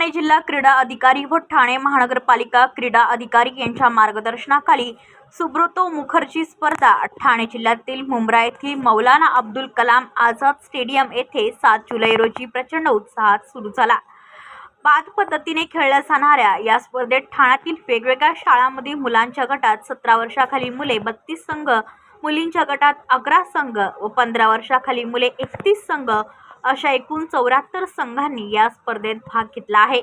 ठाणे जिल्हा क्रीडा अधिकारी व ठाणे महानगरपालिका क्रीडा अधिकारी यांच्या मार्गदर्शनाखाली सुब्रतो मुखर्जी स्पर्धा ठाणे जिल्ह्यातील मुंब्रा येथील मौलाना अब्दुल कलाम आझाद स्टेडियम येथे सात जुलै रोजी प्रचंड उत्साहात सुरू झाला. बाद पद्धतीने खेळल्या जाणाऱ्या या स्पर्धेत ठाण्यातील वेगवेगळ्या शाळांमध्ये मुलांच्या गटात सतरा वर्षाखाली मुले बत्तीस संघ मुलींच्या गटात अकरा संघ व पंधरा वर्षाखाली मुले एकतीस संघ अशा एकूण चौऱ्याहत्तर संघांनी या स्पर्धेत भाग घेतला आहे.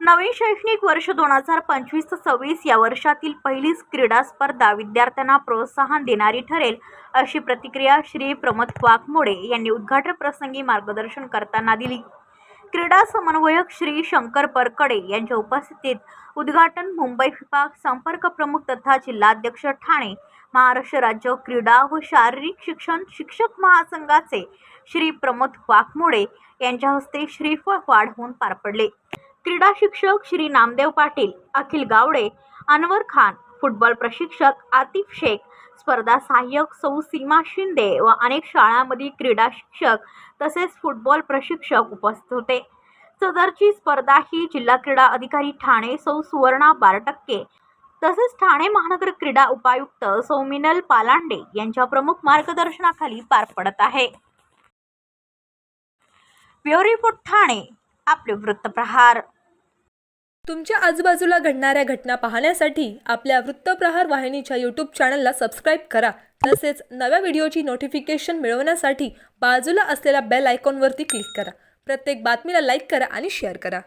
नवीन शैक्षणिक वर्ष दोन हजार पंचवीस ते सव्वीस या वर्षातील पहिलीच क्रीडा स्पर्धा विद्यार्थ्यांना प्रोत्साहन देणारी ठरेल अशी प्रतिक्रिया श्री प्रमोद वाघमोडे यांनी उद्घाटन प्रसंगी मार्गदर्शन करताना दिली. क्रीडा समन्वयक श्री शंकर परकडे यांच्या उपस्थितीत उद्घाटन मुंबई विभाग संपर्क प्रमुख तथा जिल्हाध्यक्ष ठाणे महाराष्ट्र राज्य क्रीडा व शारीरिक शिक्षण शिक्षक महासंघाचे श्री प्रमोद वाघमोडे यांच्या हस्ते श्रीफळ वाढवून पार पडले. क्रीडा शिक्षक श्री नामदेव पाटील अखिल गावडे अनवर खान फुटबॉल प्रशिक्षक आतिफ शेख स्पर्धा सहाय्यक सौ सीमा शिंदे व अनेक शाळांमधील क्रीडा शिक्षक तसेच फुटबॉल प्रशिक्षक उपस्थित होते. सदरची स्पर्धा ही जिल्हा क्रीडा अधिकारी ठाणे सौ सुवर्णा बारटक्के तसेच ठाणे महानगर क्रीडा उपायुक्त सौमिनल पालांडे यांच्या प्रमुख मार्गदर्शनाखाली पार पडत आहे. ब्युरो रिपोर्ट ठाणे आपले वृत्तप्रहार तुमच्या आजूबाजूला घडणाऱ्या घटना पाहण्यासाठी आपल्या वृत्तप्रहार वाहिनीच्या यूट्यूब चॅनलला सबस्क्राईब करा. तसेच नव्या व्हिडिओची नोटिफिकेशन मिळवण्यासाठी बाजूला असलेल्या बेल आयकॉनवरती क्लिक करा. प्रत्येक बातमीला लाईक करा आणि शेअर करा.